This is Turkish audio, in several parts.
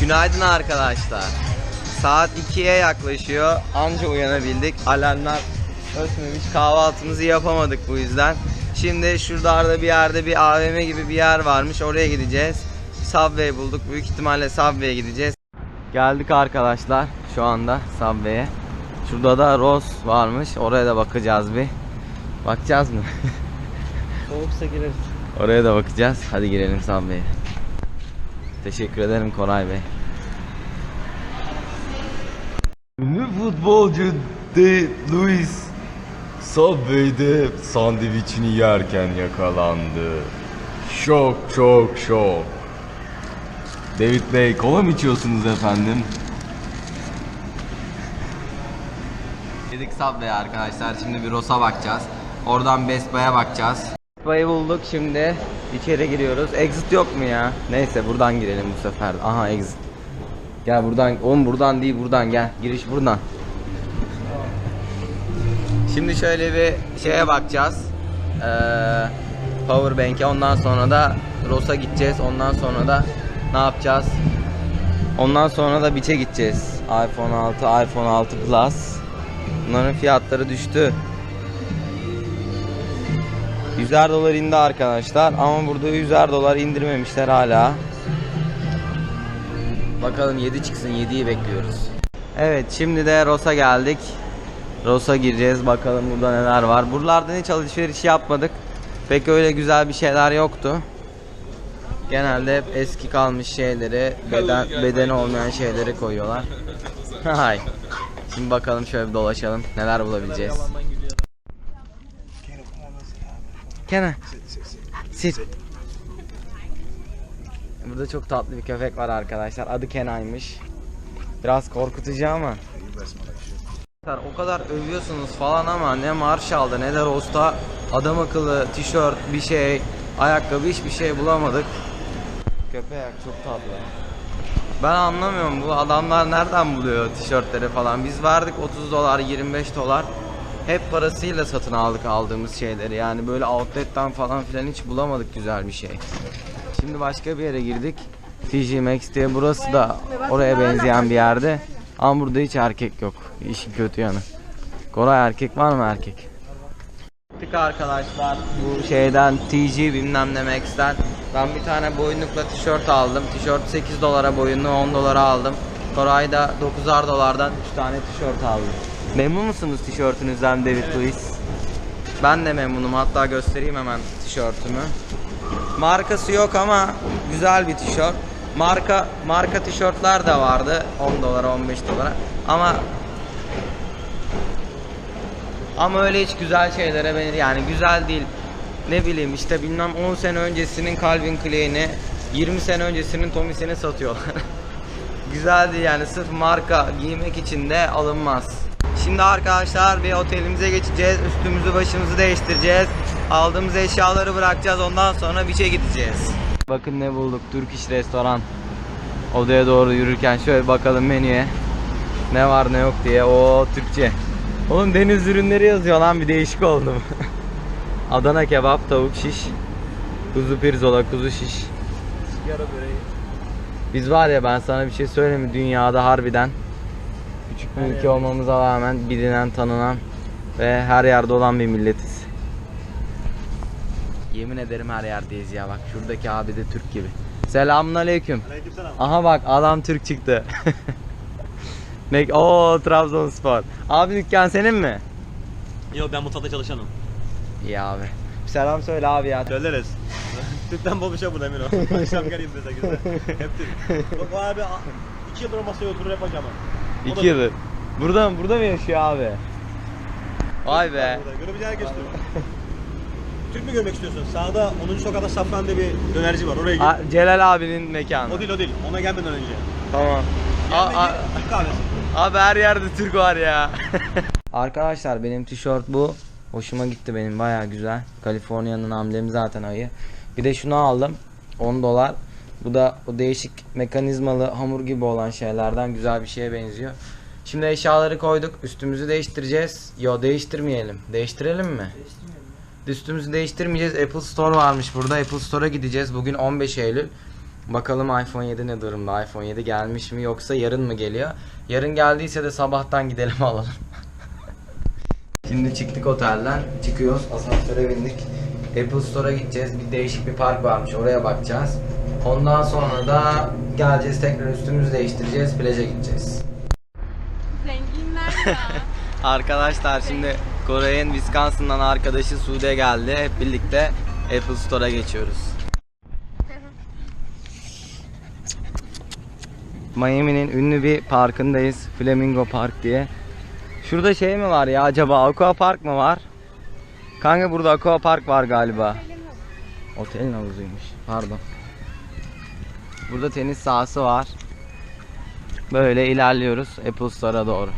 Günaydın arkadaşlar. Saat 2'ye yaklaşıyor. Anca uyanabildik. Alarmlar ötmemiş. Kahvaltımızı yapamadık bu yüzden. Şimdi şurada bir yerde bir AVM gibi bir yer varmış. Oraya gideceğiz. Subway bulduk. Büyük ihtimalle Subway'e gideceğiz. Geldik arkadaşlar şu anda Subway'e. Şurada da Rose varmış. Oraya da bakacağız bir. Bakacağız mı? Soğuksa gireriz. Oraya da bakacağız. Hadi girelim Subway'e. Teşekkür ederim Koray Bey. Ünlü futbolcu De Luis Subway'de sandviçini yerken yakalandı. Şok şok şok. David Bey kola mı içiyorsunuz efendim? Yedik Subway arkadaşlar. Şimdi bir Ross'a bakacağız. Oradan Best Buy'a bakacağız. Best Buy'ı bulduk şimdi. İçeri giriyoruz. Exit yok mu ya? Neyse buradan girelim bu sefer. Aha exit. Gel buradan. Oğlum buradan değil buradan gel. Giriş buradan. Şimdi şöyle bir şeye bakacağız. Ee, Powerbank'e. Ondan sonra da Ross'a gideceğiz. Ondan sonra da ne yapacağız? Ondan sonra da Beach'e gideceğiz. iPhone 6, iPhone 6 Plus. Bunların fiyatları düştü. 100'er dolar indi arkadaşlar ama burada 100'er dolar indirmemişler hala. Bakalım 7 çıksın 7'yi bekliyoruz. Evet şimdi de Ross'a geldik. Ross'a gireceğiz bakalım burada neler var. Buralardan hiç alışveriş yapmadık. Pek öyle güzel bir şeyler yoktu. Genelde hep eski kalmış şeyleri, beden bedeni olmayan şeyleri koyuyorlar. Hay. Şimdi bakalım şöyle bir dolaşalım. Neler bulabileceğiz. Kenan. Sit. Burada çok tatlı bir köpek var arkadaşlar. Adı Kenay'mış. Biraz korkutucu ama. O kadar övüyorsunuz falan ama ne Marshall'da ne de Ross'ta adam akıllı tişört bir şey, ayakkabı hiçbir şey bulamadık. Köpek çok tatlı. Ben anlamıyorum bu adamlar nereden buluyor tişörtleri falan. Biz verdik 30 dolar 25 dolar. Hep parasıyla satın aldık aldığımız şeyleri. Yani böyle outlet'ten falan filan hiç bulamadık güzel bir şey. Şimdi başka bir yere girdik. TJ Maxx diye burası da oraya benzeyen bir yerde. Ama burada hiç erkek yok. İşin kötü yanı. Koray erkek var mı erkek? Gittik arkadaşlar bu şeyden TG bilmem ne Max'ten ben bir tane boyunlukla tişört aldım. Tişört 8 dolara boyunluğu 10 dolara aldım. Koray da 9'ar dolardan 3 tane tişört aldı. Memnun musunuz tişörtünüzden David Luiz? Ben de memnunum hatta göstereyim hemen tişörtümü. Markası yok ama güzel bir tişört. Marka marka tişörtler de vardı 10 dolara 15 dolara ama ama öyle hiç güzel şeylere benir yani güzel değil. Ne bileyim işte bilmem 10 sene öncesinin Calvin Klein'i 20 sene öncesinin Tommy'sini satıyorlar. güzel değil yani sırf marka giymek için de alınmaz. Şimdi arkadaşlar bir otelimize geçeceğiz. Üstümüzü başımızı değiştireceğiz. Aldığımız eşyaları bırakacağız. Ondan sonra biçe gideceğiz. Bakın ne bulduk. Türk iş restoran. Odaya doğru yürürken şöyle bakalım menüye. Ne var ne yok diye. O Türkçe. Oğlum deniz ürünleri yazıyor lan bir değişik oldum. Adana kebap, tavuk şiş, kuzu pirzola, kuzu şiş. Sigara böreği. Biz var ya ben sana bir şey söyleyeyim mi? Dünyada harbiden küçük bir ülke olmamıza rağmen bilinen, tanınan ve her yerde olan bir milletiz. Yemin ederim her yerdeyiz ya bak şuradaki abi de Türk gibi. Selamun aleyküm. Aleykümselam. Aha bak adam Türk çıktı. ne? Oo Trabzonspor. Abi dükkan senin mi? Yok ben mutfakta çalışanım. İyi abi. Bir selam söyle abi ya. Söyleriz. Türk'ten şey bu emin ol. Akşam geleyim bize güzel. Hep Türk. Bak o abi 2 yıldır o masaya oturur hocam. İki yıldır. Burada burada mı yaşıyor abi? Vay be. Görebileceğin herkes Türk. Türk mü görmek istiyorsun? Sağda 10. sokakta Safran diye bir dönerci var. Oraya git. A- Celal abinin mekanı. O değil o değil. Ona gelmeden önce. Tamam. Yanına a- git, Türk kahvesi. abi her yerde Türk var ya. Arkadaşlar benim tişört bu. Hoşuma gitti benim baya güzel. Kaliforniya'nın amblemi zaten ayı. Bir de şunu aldım. 10 dolar. Bu da o değişik mekanizmalı hamur gibi olan şeylerden güzel bir şeye benziyor. Şimdi eşyaları koyduk. Üstümüzü değiştireceğiz. Yo değiştirmeyelim. Değiştirelim mi? Üstümüzü değiştirmeyeceğiz. Apple Store varmış burada. Apple Store'a gideceğiz. Bugün 15 Eylül. Bakalım iPhone 7 ne durumda? iPhone 7 gelmiş mi yoksa yarın mı geliyor? Yarın geldiyse de sabahtan gidelim alalım. Şimdi çıktık otelden. Çıkıyoruz. Asansöre bindik. Apple Store'a gideceğiz. Bir değişik bir park varmış. Oraya bakacağız. Ondan sonra da geleceğiz tekrar üstümüzü değiştireceğiz. Plaja gideceğiz. Zenginler ya. Arkadaşlar şimdi Kore'nin Wisconsin'dan arkadaşı Sude geldi. Hep birlikte Apple Store'a geçiyoruz. Miami'nin ünlü bir parkındayız. Flamingo Park diye. Şurada şey mi var ya acaba Aqua Park mı var? Kanka burada Aqua Park var galiba. Otelin havuzuymuş. Pardon. Burada tenis sahası var. Böyle ilerliyoruz Apple Store'a doğru.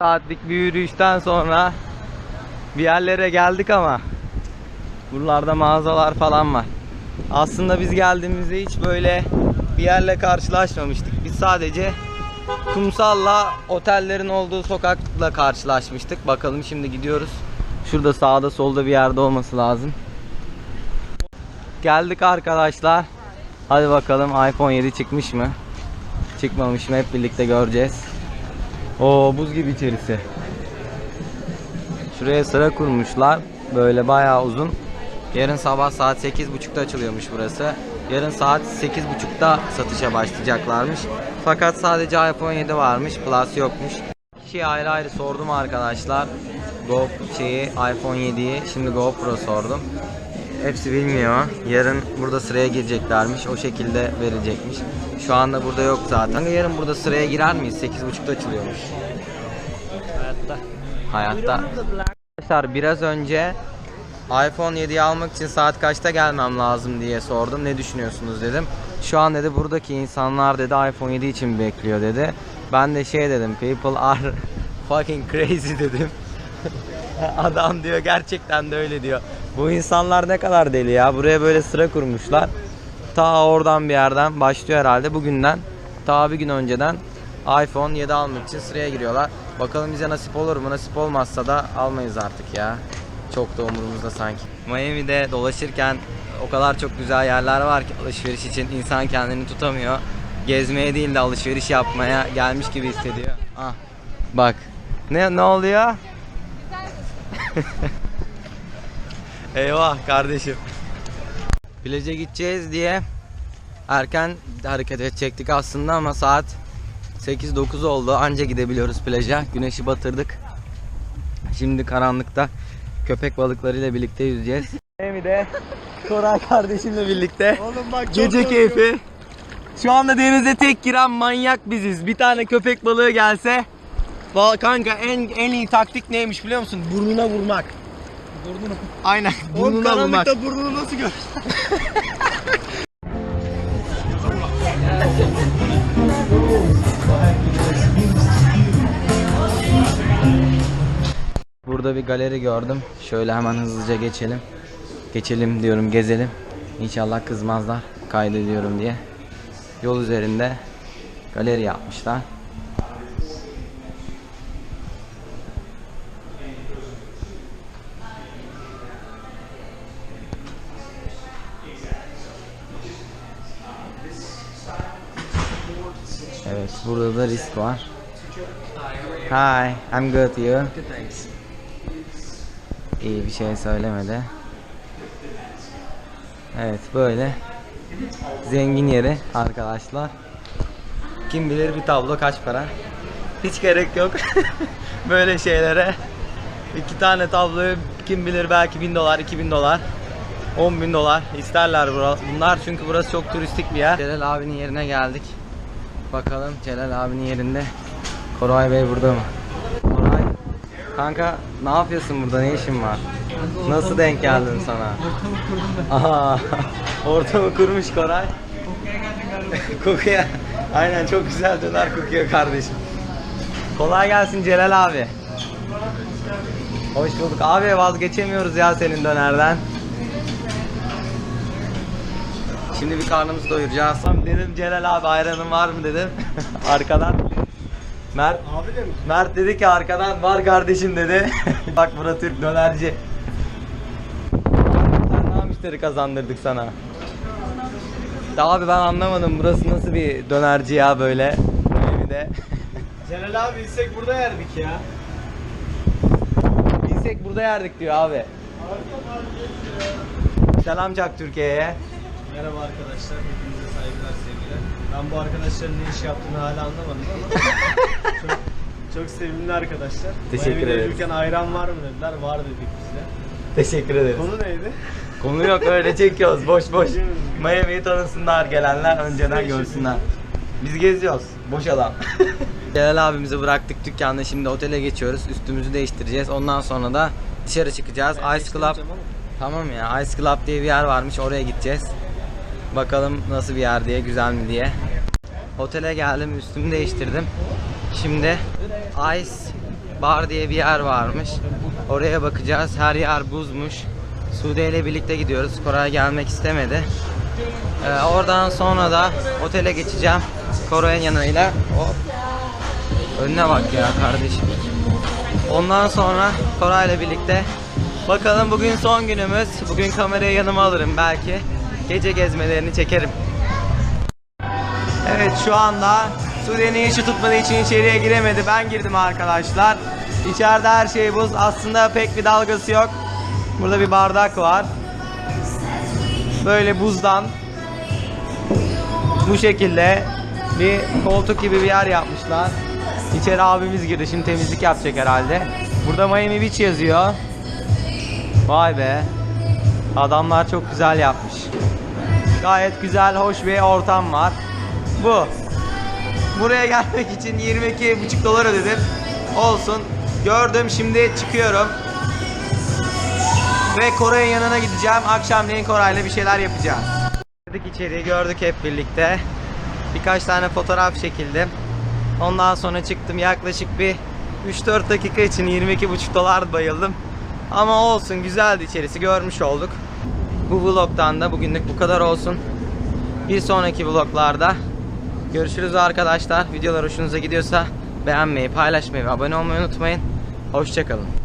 Saatlik bir yürüyüşten sonra bir yerlere geldik ama buralarda mağazalar falan var. Aslında biz geldiğimizde hiç böyle bir yerle karşılaşmamıştık. Biz sadece kumsalla otellerin olduğu sokakla karşılaşmıştık. Bakalım şimdi gidiyoruz. Şurada sağda solda bir yerde olması lazım. Geldik arkadaşlar. Hadi bakalım iPhone 7 çıkmış mı? Çıkmamış mı? Hep birlikte göreceğiz. Oo buz gibi içerisi. Şuraya sıra kurmuşlar. Böyle bayağı uzun. Yarın sabah saat 8.30'da açılıyormuş burası. Yarın saat 8.30'da satışa başlayacaklarmış. Fakat sadece iPhone 7 varmış. Plus yokmuş. Kişiye ayrı ayrı sordum arkadaşlar. Go şeyi iPhone 7'yi. Şimdi GoPro sordum. Hepsi bilmiyor. Yarın burada sıraya gireceklermiş. O şekilde verilecekmiş. Şu anda burada yok zaten. Yarın burada sıraya girer miyiz? 8.30'da açılıyormuş. Hayatta. Hayatta. Arkadaşlar biraz önce iPhone 7'yi almak için saat kaçta gelmem lazım diye sordum. Ne düşünüyorsunuz dedim. Şu an dedi buradaki insanlar dedi iPhone 7 için bekliyor dedi. Ben de şey dedim. People are fucking crazy dedim. Adam diyor gerçekten de öyle diyor. Bu insanlar ne kadar deli ya. Buraya böyle sıra kurmuşlar. Ta oradan bir yerden başlıyor herhalde bugünden. Ta bir gün önceden iPhone 7 almak için sıraya giriyorlar. Bakalım bize nasip olur mu? Nasip olmazsa da almayız artık ya. Çok da umurumuzda sanki. Miami'de dolaşırken o kadar çok güzel yerler var ki alışveriş için insan kendini tutamıyor. Gezmeye değil de alışveriş yapmaya gelmiş gibi hissediyor. Ah. Bak. Ne ne oluyor? Eyvah kardeşim. Plaja gideceğiz diye erken hareket edecektik aslında ama saat 8-9 oldu. Anca gidebiliyoruz plaja. Güneşi batırdık. Şimdi karanlıkta köpek balıklarıyla birlikte yüzeceğiz. Miami'de Koray kardeşimle birlikte Oğlum bak çok gece keyfi. Şu anda denize tek giren manyak biziz. Bir tane köpek balığı gelse kanka en en iyi taktik neymiş biliyor musun? Burnuna vurmak. Burnunu. Aynen. Oğlum Burnuna vurmak. karanlıkta burnunu nasıl gör? Burada bir galeri gördüm. Şöyle hemen hızlıca geçelim. Geçelim diyorum, gezelim. İnşallah kızmazlar kaydediyorum diye. Yol üzerinde galeri yapmışlar. Evet, burada da risk var. Hi, I'm good. You? İyi bir şey söylemedi. Evet böyle zengin yeri arkadaşlar. Kim bilir bir tablo kaç para? Hiç gerek yok böyle şeylere. İki tane tabloyu kim bilir belki bin dolar, iki bin dolar, on bin dolar isterler bunlar çünkü burası çok turistik bir yer. Celal abinin yerine geldik. Bakalım Celal abinin yerinde Koray Bey burada mı? Koray Kanka ne yapıyorsun burada? Ne işin var? Nasıl denk geldin sana? Aha, ortamı kurmuş Koray. Kokuya. Aynen çok güzel döner kokuyor kardeşim. Kolay gelsin Celal abi. Hoş bulduk. Abi vazgeçemiyoruz ya senin dönerden. Şimdi bir karnımızı doyuracağız. Dedim Celal abi ayranın var mı dedim. Arkadan. Mert Abi de mi? Mert dedi ki arkadan var kardeşim dedi. Bak bura Türk dönerci. Sen müşteri kazandırdık sana. Ya abi ben anlamadım burası nasıl bir dönerci ya böyle. Miami'de. Celal abi istek burada yerdik ya. Bilsek burada yerdik diyor abi. Selam Çak Türkiye'ye. Merhaba arkadaşlar, hepinize saygılar, sevgiler. Ben bu arkadaşların ne iş yaptığını hala anlamadım ama çok, çok sevimli arkadaşlar. Teşekkür Miami'de ederiz. yürürken ayran var mı dediler, var dedik biz de. Teşekkür ederiz. Konu neydi? Konu yok öyle çekiyoruz boş boş. Miami'yi tanısınlar gelenler önceden görsünler. Biz geziyoruz. Boş alan. Celal abimizi bıraktık dükkanda şimdi otele geçiyoruz. Üstümüzü değiştireceğiz. Ondan sonra da dışarı çıkacağız. Ice Club. Tamam ya Ice Club diye bir yer varmış oraya gideceğiz. Bakalım nasıl bir yer diye güzel mi diye. Otele geldim üstümü değiştirdim. Şimdi Ice Bar diye bir yer varmış. Oraya bakacağız. Her yer buzmuş. Sude ile birlikte gidiyoruz. Koray gelmek istemedi. Ee, oradan sonra da otele geçeceğim. Koray'ın yanıyla. Hop. Önüne bak ya kardeşim. Ondan sonra Koray'la birlikte bakalım bugün son günümüz. Bugün kamerayı yanıma alırım belki. Gece gezmelerini çekerim. Evet şu anda Sude'nin işi tutmadığı için içeriye giremedi. Ben girdim arkadaşlar. İçeride her şey buz. Aslında pek bir dalgası yok. Burada bir bardak var. Böyle buzdan bu şekilde bir koltuk gibi bir yer yapmışlar. İçeri abimiz girdi. Şimdi temizlik yapacak herhalde. Burada Miami Beach yazıyor. Vay be. Adamlar çok güzel yapmış. Gayet güzel, hoş bir ortam var. Bu. Buraya gelmek için 22,5 dolar ödedim. Olsun. Gördüm şimdi çıkıyorum. Ve Koray'ın yanına gideceğim. Akşamleyin Koray'la bir şeyler yapacağız. Girdik içeriği gördük hep birlikte. Birkaç tane fotoğraf çekildim. Ondan sonra çıktım yaklaşık bir 3-4 dakika için 22,5 dolar bayıldım. Ama olsun güzeldi içerisi görmüş olduk. Bu vlogdan da bugünlük bu kadar olsun. Bir sonraki vloglarda görüşürüz arkadaşlar. Videolar hoşunuza gidiyorsa beğenmeyi, paylaşmayı ve abone olmayı unutmayın. Hoşçakalın.